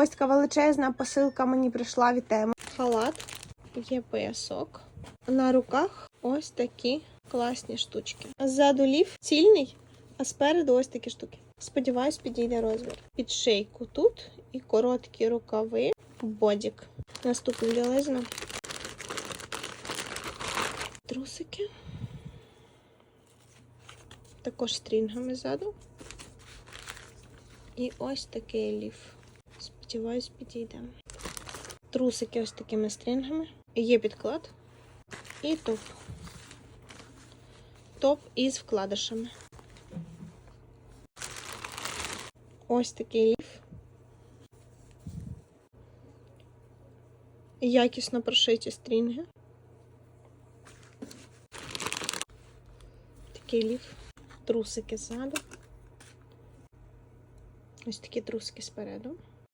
Ось така величезна посилка мені прийшла від теми. Халат, є поясок. На руках ось такі класні штучки. Ззаду ліф цільний, а спереду ось такі штуки. Сподіваюсь, підійде розмір. Під шийку тут і короткі рукави. Бодік. Наступна білизна. Трусики. Також стрінгами ззаду. І ось такий ліф. Сподіваюсь, підійде. Трусики ось такими стрінгами. Є підклад. І топ. Топ із вкладишами. Ось такий ліф. Якісно прошиті стрінги. Такий ліф. Трусики ззаду. Ось такі трусики спереду.